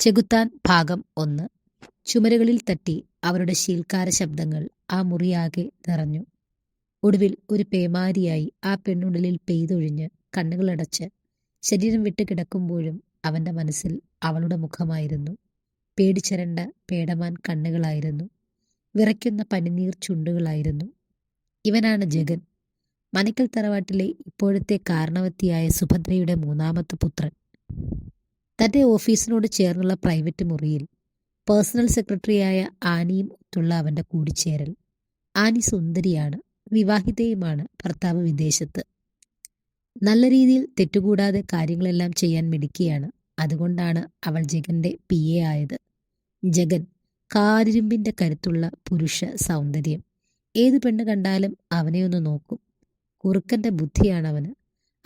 ചെകുത്താൻ ഭാഗം ഒന്ന്. ചുമരുകളിൽ തട്ടി അവരുടെ ശീൽക്കാര ശബ്ദങ്ങൾ ആ മുറിയാകെ നിറഞ്ഞു. ഒടുവിൽ ഒരു പേമാരിയായി ആ പെണ്ണുടലിൽ പെയ്തൊഴിഞ്ഞ് കണ്ണുകളടച്ച് ശരീരം വിട്ട് കിടക്കുമ്പോഴും അവന്റെ മനസ്സിൽ അവളുടെ മുഖമായിരുന്നു. പേടിച്ചരണ്ട പേടമാൻ കണ്ണുകളായിരുന്നു. വിറയ്ക്കുന്ന പനിനീർ ചുണ്ടുകളായിരുന്നു. ഇവനാണ് ജഗൻ. മനക്കൽ തറവാട്ടിലെ ഇപ്പോഴത്തെ കാരണവത്തിയായ സുഭദ്രയുടെ മൂന്നാമത്തെ പുത്രൻ. തന്റെ ഓഫീസിനോട് ചേർന്നുള്ള പ്രൈവറ്റ് മുറിയിൽ പേഴ്സണൽ സെക്രട്ടറിയായ ആനിയും ഒത്തുള്ള അവന്റെ കൂടിച്ചേരൽ. ആനി സുന്ദരിയാണ് വിവാഹിതയുമാണ് ഭർത്താവ് വിദേശത്ത്. നല്ല രീതിയിൽ തെറ്റുകൂടാതെ കാര്യങ്ങളെല്ലാം ചെയ്യാൻ മിടുക്കിയാണ്. അതുകൊണ്ടാണ് അവൾ ജഗന്റെ പി എ ആയത്. ജഗൻ കാരിരുമ്പിന്റെ കരുത്തുള്ള പുരുഷ സൗന്ദര്യം. ഏത് പെണ്ണ് കണ്ടാലും അവനെ ഒന്ന് നോക്കും. കുറുക്കന്റെ ബുദ്ധിയാണവന്.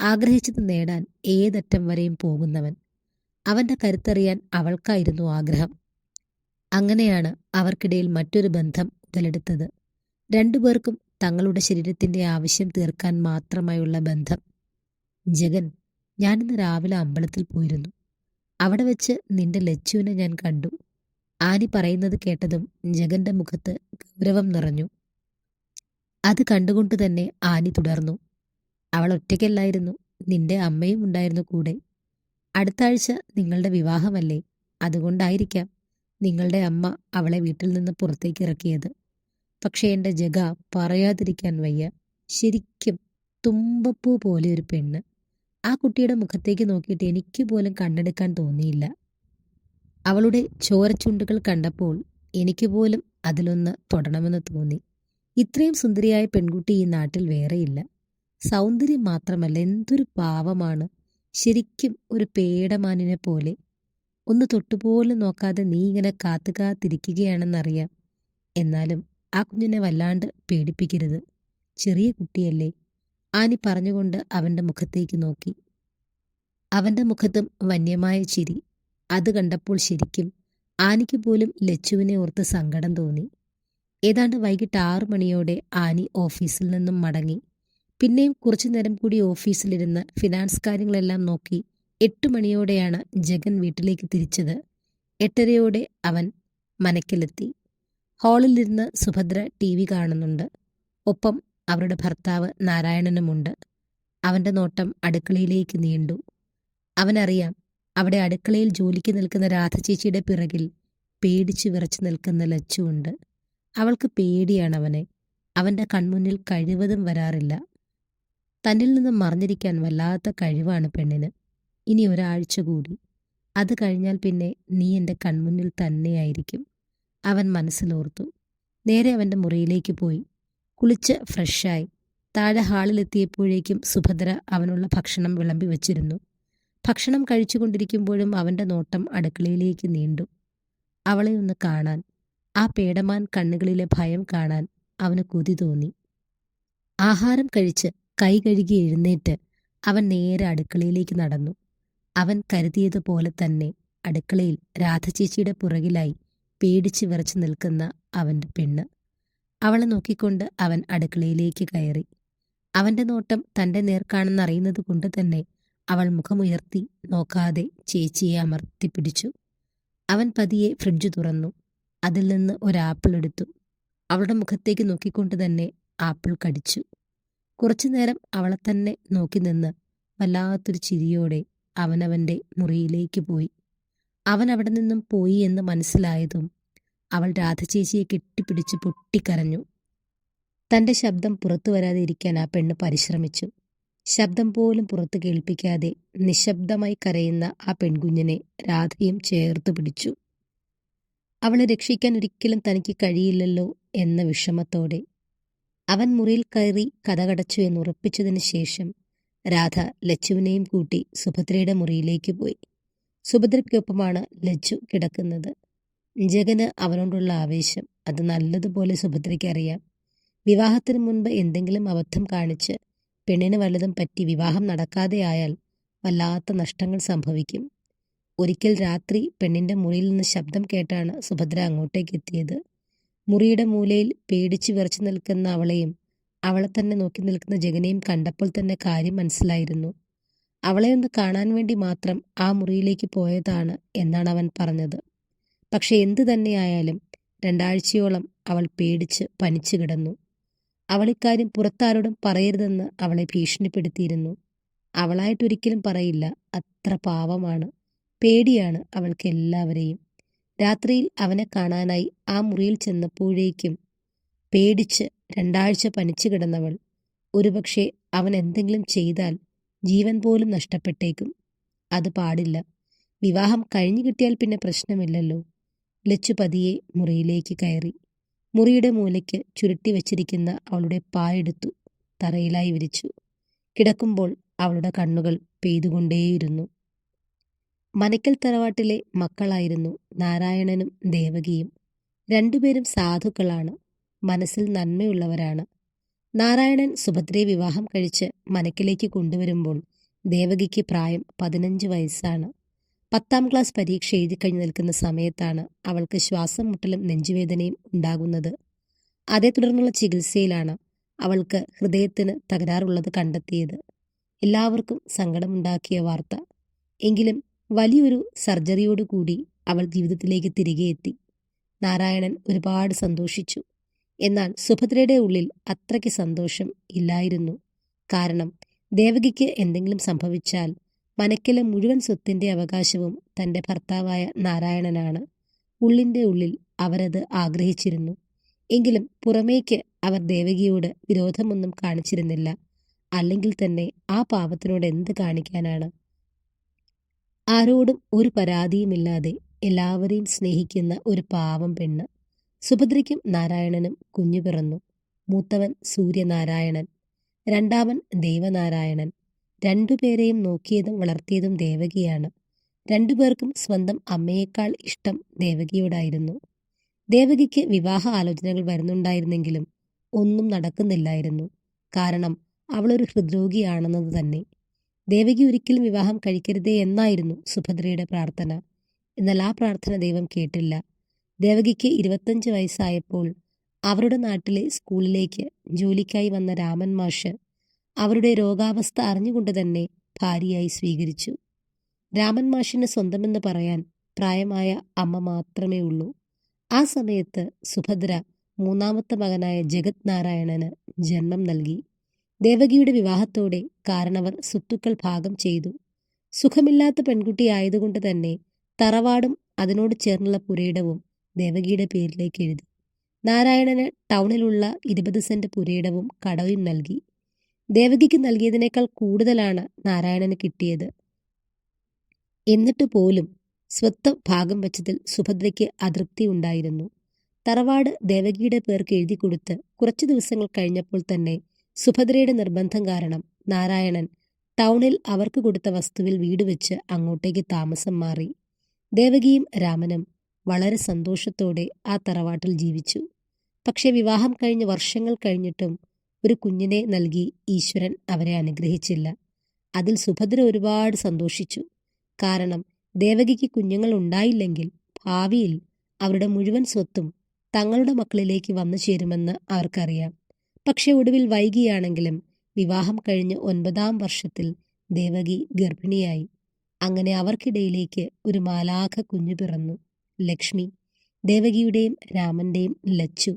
ആഗ്രഹിച്ചത് നേടാൻ ഏതറ്റം വരെയും പോകുന്നവൻ. അവന്റെ കരുത്തറിയാൻ അവൾക്കായിരുന്നു ആഗ്രഹം. അങ്ങനെയാണ് അവർക്കിടയിൽ മറ്റൊരു ബന്ധം ഉടലെടുത്തത്. രണ്ടുപേർക്കും തങ്ങളുടെ ശരീരത്തിന്റെ ആവശ്യം തീർക്കാൻ മാത്രമായുള്ള ബന്ധം. ജഗൻ ഞാനിന്ന് രാവിലെ അമ്പലത്തിൽ പോയിരുന്നു. അവിടെ വെച്ച് നിന്റെ ലച്ചുവിനെ ഞാൻ കണ്ടു. ആനി പറയുന്നത് കേട്ടതും ജഗന്റെ മുഖത്ത് ഗൗരവം നിറഞ്ഞു. അത് കണ്ടുകൊണ്ട് തന്നെ ആനി തുടർന്നു. അവൾ ഒറ്റയ്ക്കല്ലായിരുന്നു. നിന്റെ അമ്മയും ഉണ്ടായിരുന്നു കൂടെ. അടുത്ത ആഴ്ച നിങ്ങളുടെ വിവാഹമല്ലേ? അതുകൊണ്ടായിരിക്കാം നിങ്ങളുടെ അമ്മ അവളെ വീട്ടിൽ നിന്ന് പുറത്തേക്ക് ഇറക്കിയത്. പക്ഷേ എന്റെ ജഗ പറയാതിരിക്കാൻ വയ്യ. ശരിക്കും തുമ്പപ്പൂ പോലെ ഒരു പെണ്ണ്. ആ കുട്ടിയുടെ മുഖത്തേക്ക് നോക്കിയിട്ട് എനിക്ക് പോലും കണ്ണെടുക്കാൻ തോന്നിയില്ല. അവളുടെ ചോരച്ചുണ്ടുകൾ കണ്ടപ്പോൾ എനിക്ക് പോലും അതിലൊന്ന് തൊടണമെന്ന് തോന്നി. ഇത്രയും സുന്ദരിയായ പെൺകുട്ടി ഈ നാട്ടിൽ വേറെയില്ല. സൗന്ദര്യം മാത്രമല്ല എന്തൊരു പാവമാണ് ശരിക്കും ഒരു പേടമാനിനെ പോലെ ഒന്ന് തൊട്ടുപോലും നോക്കാതെ നീ ഇങ്ങനെ കാത്തു കാത്തിരിക്കുകയാണെന്നറിയാം എന്നാലും ആ കുഞ്ഞിനെ വല്ലാണ്ട് പേടിപ്പിക്കരുത്. ചെറിയ കുട്ടിയല്ലേ. ആനി പറഞ്ഞുകൊണ്ട് അവന്റെ മുഖത്തേക്ക് നോക്കി. അവന്റെ മുഖത്തും വന്യമായ ചിരി. അത് കണ്ടപ്പോൾ ശരിക്കും ആനിക്ക് പോലും ലച്ചുവിനെ ഓർത്ത് സങ്കടം തോന്നി. ഏതാണ്ട് വൈകിട്ട് ആറു മണിയോടെ ആനി ഓഫീസിൽ നിന്നും മടങ്ങി. പിന്നെയും കുറച്ചു നേരം കൂടി ഓഫീസിലിരുന്ന് ഫിനാൻസ് കാര്യങ്ങളെല്ലാം നോക്കി എട്ട് മണിയോടെയാണ് ജഗൻ വീട്ടിലേക്ക് തിരിച്ചത്. എട്ടരയോടെ അവൻ മനക്കിലെത്തി. ഹാളിലിരുന്ന് സുഭദ്ര ടി വി കാണുന്നുണ്ട്. ഒപ്പം അവരുടെ ഭർത്താവ് നാരായണനുമുണ്ട്. അവന്റെ നോട്ടം അടുക്കളയിലേക്ക് നീണ്ടു. അവനറിയാം അവിടെ അടുക്കളയിൽ ജോലിക്ക് നിൽക്കുന്ന രാധചേച്ചിയുടെ പിറകിൽ പേടിച്ചു വിറച്ചു നിൽക്കുന്ന ലച്ചുണ്ട് അവൾക്ക് പേടിയാണ് അവനെ അവന്റെ കൺമുന്നിൽ കഴിവതും വരാറില്ല. തന്നിൽ നിന്ന് മറിഞ്ഞിരിക്കാൻ വല്ലാത്ത കഴിവാണ് പെണ്ണിന്. ഇനി ഒരാഴ്ച കൂടി. അത് കഴിഞ്ഞാൽ പിന്നെ നീ എന്റെ കൺമുന്നിൽ തന്നെയായിരിക്കും. അവൻ മനസ്സിലോർത്തു. നേരെ അവന്റെ മുറിയിലേക്ക് പോയി. കുളിച്ച് ഫ്രഷായി. താഴെ ഹാളിലെത്തിയപ്പോഴേക്കും സുഭദ്ര അവനുള്ള ഭക്ഷണം വിളമ്പി വച്ചിരുന്നു. ഭക്ഷണം കഴിച്ചുകൊണ്ടിരിക്കുമ്പോഴും അവന്റെ നോട്ടം അടുക്കളയിലേക്ക് നീണ്ടു. അവളെ ഒന്ന് കാണാൻ ആ പേടമാൻ കണ്ണുകളിലെ ഭയം കാണാൻ അവന് കൊതി തോന്നി. ആഹാരം കഴിച്ച് കൈ കഴുകി എഴുന്നേറ്റ് അവൻ നേരെ അടുക്കളയിലേക്ക് നടന്നു. അവൻ കരുതിയതുപോലെ തന്നെ അടുക്കളയിൽ രാധചേച്ചിയുടെ പുറകിലായി പേടിച്ചു വിറച്ചു നിൽക്കുന്ന അവന്റെ പെണ്ണ്. അവളെ നോക്കിക്കൊണ്ട് അവൻ അടുക്കളയിലേക്ക് കയറി. അവന്റെ നോട്ടം തന്റെ നേർക്കാണെന്നറിയുന്നത് കൊണ്ട് തന്നെ അവൾ മുഖമുയർത്തി നോക്കാതെ ചേച്ചിയെ അമർത്തിപ്പിടിച്ചു അവൻ പതിയെ ഫ്രിഡ്ജ് തുറന്നു. അതിൽ നിന്ന് ഒരാപ്പിൾ എടുത്തു. അവളുടെ മുഖത്തേക്ക് നോക്കിക്കൊണ്ട് തന്നെ ആപ്പിൾ കടിച്ചു. കുറച്ചു നേരം അവളെ തന്നെ നോക്കി നിന്ന് വല്ലാത്തൊരു ചിരിയോടെ അവനവന്റെ മുറിയിലേക്ക് പോയി. അവൻ അവിടെ നിന്നും പോയി എന്ന് മനസ്സിലായതും അവൾ രാധചേച്ചിയെ കെട്ടിപ്പിടിച്ച് പൊട്ടിക്കരഞ്ഞു. തന്റെ ശബ്ദം പുറത്തു വരാതെ ഇരിക്കാൻ ആ പെണ്ണ് പരിശ്രമിച്ചു. ശബ്ദം പോലും പുറത്തു കേൾപ്പിക്കാതെ നിശബ്ദമായി കരയുന്ന ആ പെൺകുഞ്ഞിനെ രാധയും ചേർത്ത് പിടിച്ചു. അവളെ രക്ഷിക്കാൻ ഒരിക്കലും തനിക്ക് കഴിയില്ലല്ലോ എന്ന വിഷമത്തോടെ അവൻ മുറിയിൽ കയറി കഥകടച്ചു എന്ന് ഉറപ്പിച്ചതിന് ശേഷം രാധ ലച്ചുവിനെയും കൂട്ടി സുഭദ്രയുടെ മുറിയിലേക്ക് പോയി. സുഭദ്രയ്ക്കൊപ്പമാണ് ലച്ചു കിടക്കുന്നത്. ജഗന് അവനോടുള്ള ആവേശം അത് നല്ലതുപോലെ സുഭദ്രയ്ക്ക് അറിയാം. വിവാഹത്തിന് മുൻപ് എന്തെങ്കിലും അബദ്ധം കാണിച്ച് പെണ്ണിന് വല്ലതും പറ്റി വിവാഹം നടക്കാതെയായാൽ വല്ലാത്ത നഷ്ടങ്ങൾ സംഭവിക്കും. ഒരിക്കൽ രാത്രി പെണ്ണിന്റെ മുറിയിൽ നിന്ന് ശബ്ദം കേട്ടാണ് സുഭദ്ര അങ്ങോട്ടേക്ക് എത്തിയത്. മുറിയുടെ മൂലയിൽ പേടിച്ചു വിറച്ചു നിൽക്കുന്ന അവളെയും അവളെ തന്നെ നോക്കി നിൽക്കുന്ന ജഗനെയും കണ്ടപ്പോൾ തന്നെ കാര്യം മനസ്സിലായിരുന്നു. അവളെ ഒന്ന് കാണാൻ വേണ്ടി മാത്രം ആ മുറിയിലേക്ക് പോയതാണ് എന്നാണ് അവൻ പറഞ്ഞത്. പക്ഷെ എന്തു തന്നെയായാലും രണ്ടാഴ്ചയോളം അവൾ പേടിച്ച് പനിച്ചു കിടന്നു. അവൾ ഇക്കാര്യം പുറത്താരോടും പറയരുതെന്ന് അവളെ ഭീഷണിപ്പെടുത്തിയിരുന്നു. അവളായിട്ടൊരിക്കലും പറയില്ല. അത്ര പാവമാണ്. പേടിയാണ് അവൾക്ക് എല്ലാവരെയും. രാത്രിയിൽ അവനെ കാണാനായി ആ മുറിയിൽ ചെന്നപ്പോഴേക്കും പേടിച്ച് രണ്ടാഴ്ച പനിച്ചു കിടന്നവൾ. ഒരുപക്ഷെ അവൻ എന്തെങ്കിലും ചെയ്താൽ ജീവൻ പോലും നഷ്ടപ്പെട്ടേക്കും. അത് പാടില്ല. വിവാഹം കഴിഞ്ഞു കിട്ടിയാൽ പിന്നെ പ്രശ്നമില്ലല്ലോ. ലച്ചു പതിയെ മുറിയിലേക്ക് കയറി. മുറിയുടെ മൂലയ്ക്ക് ചുരുട്ടി വച്ചിരിക്കുന്ന അവളുടെ പായെടുത്തു തറയിലായി വിരിച്ചു. കിടക്കുമ്പോൾ അവളുടെ കണ്ണുകൾ പെയ്തുകൊണ്ടേയിരുന്നു. മനക്കൽ തറവാട്ടിലെ മക്കളായിരുന്നു നാരായണനും ദേവകിയും. രണ്ടുപേരും സാധുക്കളാണ്. മനസ്സിൽ നന്മയുള്ളവരാണ്. നാരായണൻ സുഭദ്രയെ വിവാഹം കഴിച്ച് മനക്കിലേക്ക് കൊണ്ടുവരുമ്പോൾ ദേവകിക്ക് പ്രായം പതിനഞ്ച് വയസ്സാണ്. പത്താം ക്ലാസ് പരീക്ഷ എഴുതി കഴിഞ്ഞു നിൽക്കുന്ന സമയത്താണ് അവൾക്ക് ശ്വാസം മുട്ടലും നെഞ്ചുവേദനയും ഉണ്ടാകുന്നത്. അതേ തുടർന്നുള്ള ചികിത്സയിലാണ് അവൾക്ക് ഹൃദയത്തിന് തകരാറുള്ളത് കണ്ടെത്തിയത്. എല്ലാവർക്കും സങ്കടമുണ്ടാക്കിയ വാർത്ത. എങ്കിലും വലിയൊരു സർജറിയോടുകൂടി അവൾ ജീവിതത്തിലേക്ക് തിരികെ എത്തി. നാരായണൻ ഒരുപാട് സന്തോഷിച്ചു. എന്നാൽ സുഭദ്രയുടെ ഉള്ളിൽ അത്രയ്ക്ക് സന്തോഷം ഇല്ലായിരുന്നു. കാരണം ദേവകിക്ക് എന്തെങ്കിലും സംഭവിച്ചാൽ മനക്കിലെ മുഴുവൻ സ്വത്തിന്റെ അവകാശവും തന്റെ ഭർത്താവായ നാരായണനാണ്. ഉള്ളിന്റെ ഉള്ളിൽ അവരത് ആഗ്രഹിച്ചിരുന്നു. എങ്കിലും പുറമേക്ക് അവർ ദേവകിയോട് വിരോധമൊന്നും കാണിച്ചിരുന്നില്ല. അല്ലെങ്കിൽ തന്നെ ആ പാപത്തിനോട് എന്ത് കാണിക്കാനാണ്? ആരോടും ഒരു പരാതിയുമില്ലാതെ എല്ലാവരെയും സ്നേഹിക്കുന്ന ഒരു പാവം പെണ്ണ്. സുഭദ്രയ്ക്കും നാരായണനും കുഞ്ഞു പിറന്നു. മൂത്തവൻ സൂര്യനാരായണൻ രണ്ടാമൻ ദേവനാരായണൻ. രണ്ടുപേരെയും നോക്കിയതും വളർത്തിയതും ദേവകിയാണ്. രണ്ടുപേർക്കും സ്വന്തം അമ്മയേക്കാൾ ഇഷ്ടം ദേവകിയോടായിരുന്നു. ദേവകിക്ക് വിവാഹ ആലോചനകൾ വരുന്നുണ്ടായിരുന്നെങ്കിലും ഒന്നും നടക്കുന്നില്ലായിരുന്നു. കാരണം അവളൊരു ഹൃദ്രോഗിയാണെന്നത് തന്നെ. ദേവകി ഒരിക്കലും വിവാഹം കഴിക്കരുതേ എന്നായിരുന്നു സുഭദ്രയുടെ പ്രാർത്ഥന. എന്നാൽ ആ പ്രാർത്ഥന ദൈവം കേട്ടില്ല. ദേവകിക്ക് ഇരുപത്തഞ്ച് വയസ്സായപ്പോൾ അവരുടെ നാട്ടിലെ സ്കൂളിലേക്ക് ജോലിക്കായി വന്ന രാമൻ മാഷ് അവരുടെ രോഗാവസ്ഥ അറിഞ്ഞുകൊണ്ട് തന്നെ ഭാര്യയായി സ്വീകരിച്ചു. രാമൻ മാഷിന് സ്വന്തമെന്ന് പറയാൻ പ്രായമായ അമ്മ മാത്രമേ ഉള്ളൂ. ആ സമയത്ത് സുഭദ്ര മൂന്നാമത്തെ മകനായ ജഗത് നാരായണന് ജന്മം നൽകി. ദേവകിയുടെ വിവാഹത്തോടെ കാരണവർ സ്വത്തുക്കൾ ഭാഗം ചെയ്തു. സുഖമില്ലാത്ത പെൺകുട്ടി ആയതുകൊണ്ട് തന്നെ തറവാടും അതിനോട് ചേർന്നുള്ള പുരയിടവും ദേവകിയുടെ പേരിലേക്ക് എഴുതി. നാരായണന് ടൗണിലുള്ള ഇരുപത് സെന്റ് പുരയിടവും കടവും നൽകി. ദേവകിക്ക് നൽകിയതിനേക്കാൾ കൂടുതലാണ് നാരായണന് കിട്ടിയത്. എന്നിട്ട് പോലും സ്വത്ത് ഭാഗം വെച്ചതിൽ സുഭദ്രയ്ക്ക് അതൃപ്തി ഉണ്ടായിരുന്നു. തറവാട് ദേവകിയുടെ പേർക്ക് എഴുതി കൊടുത്ത് കുറച്ചു ദിവസങ്ങൾ കഴിഞ്ഞപ്പോൾ തന്നെ സുഭദ്രയുടെ നിർബന്ധം കാരണം നാരായണൻ ടൗണിൽ അവർക്ക് കൊടുത്ത വസ്തുവിൽ വീട് വെച്ച് അങ്ങോട്ടേക്ക് താമസം മാറി. ദേവകിയും രാമനും വളരെ സന്തോഷത്തോടെ ആ തറവാട്ടിൽ ജീവിച്ചു. പക്ഷെ വിവാഹം കഴിഞ്ഞ് വർഷങ്ങൾ കഴിഞ്ഞിട്ടും ഒരു കുഞ്ഞിനെ നൽകി ഈശ്വരൻ അവരെ അനുഗ്രഹിച്ചില്ല. അതിൽ സുഭദ്ര ഒരുപാട് സന്തോഷിച്ചു. കാരണം ദേവകിക്ക് കുഞ്ഞുങ്ങൾ ഉണ്ടായില്ലെങ്കിൽ ഭാവിയിൽ അവരുടെ മുഴുവൻ സ്വത്തും തങ്ങളുടെ മക്കളിലേക്ക് വന്നു ചേരുമെന്ന് അവർക്കറിയാം. പക്ഷെ ഒടുവിൽ വൈകിയാണെങ്കിലും വിവാഹം കഴിഞ്ഞ് ഒൻപതാം വർഷത്തിൽ ദേവകി ഗർഭിണിയായി. അങ്ങനെ അവർക്കിടയിലേക്ക് ഒരു മാലാഖ കുഞ്ഞു പിറന്നു. ലക്ഷ്മി ദേവകിയുടെയും രാമന്റെയും ലച്ചു.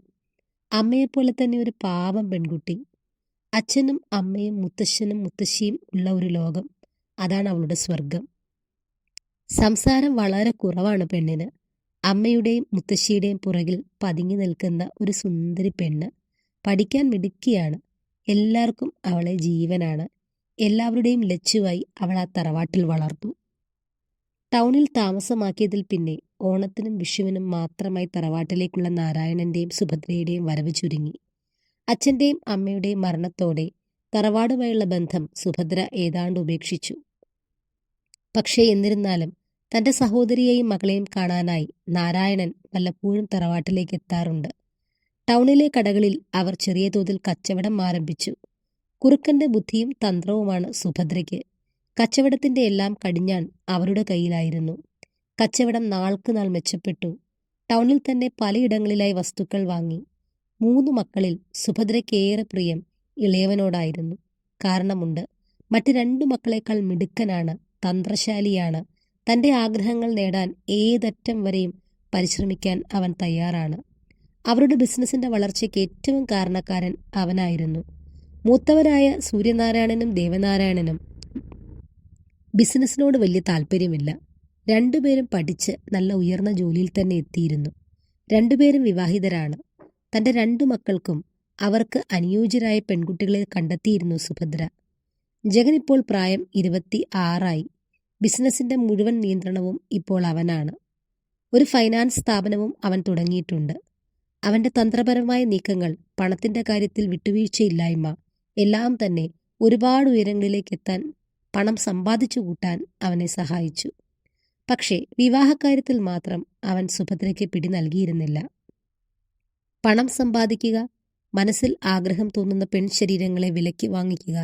അമ്മയെപ്പോലെ തന്നെ ഒരു പാവം പെൺകുട്ടി. അച്ഛനും അമ്മയും മുത്തശ്ശനും മുത്തശ്ശിയും ഉള്ള ഒരു ലോകം. അതാണ് അവളുടെ സ്വർഗം സംസാരം വളരെ കുറവാണ് പെണ്ണിന്. അമ്മയുടെയും മുത്തശ്ശിയുടെയും പുറകിൽ പതുങ്ങി നിൽക്കുന്ന ഒരു സുന്ദരി പെണ്ണ്. പഠിക്കാൻ മിടുക്കിയാണ്. എല്ലാവർക്കും അവളെ ജീവനാണ്. എല്ലാവരുടെയും ലച്ചുവായി അവൾ ആ തറവാട്ടിൽ വളർന്നു. ടൗണിൽ താമസമാക്കിയതിൽ പിന്നെ ഓണത്തിനും വിഷുവിനും മാത്രമായി തറവാട്ടിലേക്കുള്ള നാരായണന്റെയും സുഭദ്രയുടെയും വരവ് ചുരുങ്ങി. അച്ഛന്റെയും അമ്മയുടെയും മരണത്തോടെ തറവാടുമായുള്ള ബന്ധം സുഭദ്ര ഏതാണ്ട് ഉപേക്ഷിച്ചു. പക്ഷേ എന്നിരുന്നാലും തന്റെ സഹോദരിയെയും മകളെയും കാണാനായി നാരായണൻ വല്ലപ്പോഴും തറവാട്ടിലേക്ക് എത്താറുണ്ട്. ടൗണിലെ കടകളിൽ അവർ ചെറിയ തോതിൽ കച്ചവടം ആരംഭിച്ചു. കുറുക്കന്റെ ബുദ്ധിയും തന്ത്രവുമാണ് സുഭദ്രയ്ക്ക്. കച്ചവടത്തിന്റെ എല്ലാം കടിഞ്ഞാൻ അവരുടെ കയ്യിലായിരുന്നു. കച്ചവടം നാൾക്ക് നാൾ മെച്ചപ്പെട്ടു. ടൗണിൽ തന്നെ പലയിടങ്ങളിലായി വസ്തുക്കൾ വാങ്ങി. മൂന്ന് മക്കളിൽ സുഭദ്രയ്ക്ക് ഏറെ പ്രിയം ഇളയവനോടായിരുന്നു. കാരണമുണ്ട് മറ്റ് രണ്ടു മക്കളെക്കാൾ മിടുക്കനാണ് തന്ത്രശാലിയാണ്. തന്റെ ആഗ്രഹങ്ങൾ നേടാൻ ഏതറ്റം വരെയും പരിശ്രമിക്കാൻ അവൻ തയ്യാറാണ്. അവരുടെ ബിസിനസിന്റെ വളർച്ചയ്ക്ക് ഏറ്റവും കാരണക്കാരൻ അവനായിരുന്നു. മൂത്തവരായ സൂര്യനാരായണനും ദേവനാരായണനും ബിസിനസ്സിനോട് വലിയ താല്പര്യമില്ല. രണ്ടുപേരും പഠിച്ച് നല്ല ഉയർന്ന ജോലിയിൽ തന്നെ എത്തിയിരുന്നു. രണ്ടുപേരും വിവാഹിതരാണ്. തന്റെ രണ്ടു മക്കൾക്കും അവർക്ക് അനുയോജ്യരായ പെൺകുട്ടികളെ കണ്ടെത്തിയിരുന്നു സുഭദ്ര. ജഗൻ ഇപ്പോൾ പ്രായം ഇരുപത്തി ആറായി. ബിസിനസിന്റെ മുഴുവൻ നിയന്ത്രണവും ഇപ്പോൾ അവനാണ്. ഒരു ഫൈനാൻസ് സ്ഥാപനവും അവൻ തുടങ്ങിയിട്ടുണ്ട്. അവന്റെ തന്ത്രപരമായ നീക്കങ്ങൾ പണത്തിന്റെ കാര്യത്തിൽ വിട്ടുവീഴ്ചയില്ലായ്മ എല്ലാം തന്നെ ഒരുപാട് ഉയരങ്ങളിലേക്ക് എത്താൻ പണം സമ്പാദിച്ചു കൂട്ടാൻ അവനെ സഹായിച്ചു. പക്ഷേ വിവാഹക്കാര്യത്തിൽ മാത്രം അവൻ സുഭദ്രയ്ക്ക് പിടി നൽകിയിരുന്നില്ല. പണം സമ്പാദിക്കുക മനസ്സിൽ ആഗ്രഹം തോന്നുന്ന പെൺശരീരങ്ങളെ വിലയ്ക്ക് വാങ്ങിക്കുക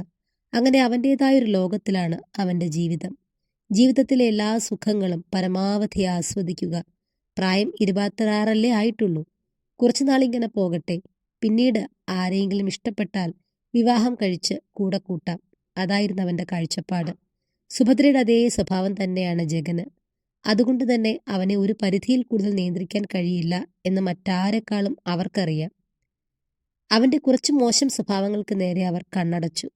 അങ്ങനെ അവന്റേതായൊരു ലോകത്തിലാണ് അവന്റെ ജീവിതം. ജീവിതത്തിലെ എല്ലാ സുഖങ്ങളും പരമാവധി ആസ്വദിക്കുക പ്രായം ഇരുപത്തിയാറല്ലേ ആയിട്ടുള്ളൂ. കുറച്ചു നാളിങ്ങനെ പോകട്ടെ. പിന്നീട് ആരെയെങ്കിലും ഇഷ്ടപ്പെട്ടാൽ വിവാഹം കഴിച്ച് കൂടെ കൂട്ടാം. അതായിരുന്നു അവന്റെ കാഴ്ചപ്പാട്. സുഭദ്രയുടെ അതേ സ്വഭാവം തന്നെയാണ് ജഗന്. അതുകൊണ്ട് തന്നെ അവനെ ഒരു പരിധിയിൽ കൂടുതൽ നിയന്ത്രിക്കാൻ കഴിയില്ല എന്ന് മറ്റാരെക്കാളും അവർക്കറിയാം. അവന്റെ കുറച്ച് മോശം സ്വഭാവങ്ങൾക്ക് നേരെ അവർ കണ്ണടച്ചു.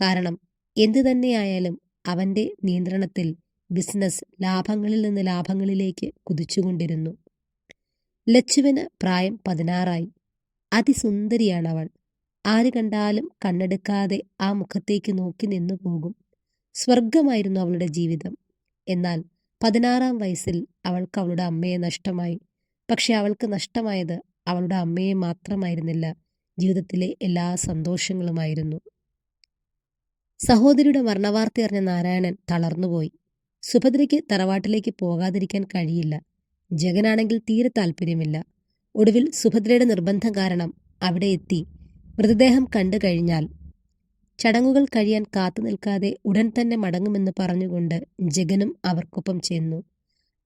കാരണം എന്തു തന്നെയായാലും അവന്റെ നിയന്ത്രണത്തിൽ ബിസിനസ് ലാഭങ്ങളിൽ നിന്ന് ലാഭങ്ങളിലേക്ക് കുതിച്ചുകൊണ്ടിരുന്നു. ലച്ചുവിന് പ്രായം പതിനാറായി. അതിസുന്ദരിയാണ് അവൾ ആര് കണ്ടാലും കണ്ണെടുക്കാതെ ആ മുഖത്തേക്ക് നോക്കി നിന്നു പോകും. സ്വർഗമായിരുന്നു അവളുടെ ജീവിതം. എന്നാൽ പതിനാറാം വയസ്സിൽ അവൾക്ക് അവളുടെ അമ്മയെ നഷ്ടമായി. പക്ഷെ അവൾക്ക് നഷ്ടമായത് അവളുടെ അമ്മയെ മാത്രമായിരുന്നില്ല. ജീവിതത്തിലെ എല്ലാ സന്തോഷങ്ങളുമായിരുന്നു. സഹോദരിയുടെ മരണവാർത്തയറിഞ്ഞ നാരായണൻ തളർന്നുപോയി. സുഭദ്രയ്ക്ക് തറവാട്ടിലേക്ക് പോകാതിരിക്കാൻ കഴിയില്ല. ജഗനാണെങ്കിൽ തീരെ താല്പര്യമില്ല. ഒടുവിൽ സുഭദ്രയുടെ നിർബന്ധം കാരണം അവിടെ എത്തി മൃതദേഹം കണ്ടു കഴിഞ്ഞാൽ ചടങ്ങുകൾ കഴിയാൻ കാത്തു നിൽക്കാതെ ഉടൻ തന്നെ മടങ്ങുമെന്ന് പറഞ്ഞുകൊണ്ട് ജഗനും അവർക്കൊപ്പം ചെന്നു.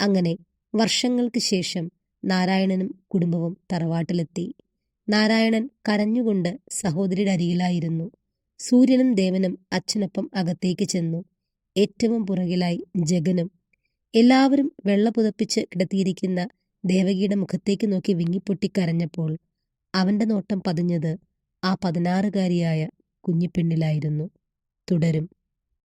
അങ്ങനെ വർഷങ്ങൾക്ക് ശേഷം നാരായണനും കുടുംബവും തറവാട്ടിലെത്തി. നാരായണൻ കരഞ്ഞുകൊണ്ട് സഹോദരിയുടെ അരികിലായിരുന്നു. സൂര്യനും ദേവനും അച്ഛനൊപ്പം അകത്തേക്ക് ചെന്നു. ഏറ്റവും പുറകിലായി ജഗനും എല്ലാവരും വെള്ള പുതപ്പിച്ച് കിടത്തിയിരിക്കുന്ന ദേവകിയുടെ മുഖത്തേക്ക് നോക്കി വിങ്ങിപ്പൊട്ടിക്കരഞ്ഞപ്പോൾ അവന്റെ നോട്ടം പതിഞ്ഞത് ആ പതിനാറുകാരിയായ കുഞ്ഞിപ്പെണ്ണിലായിരുന്നു. തുടരും.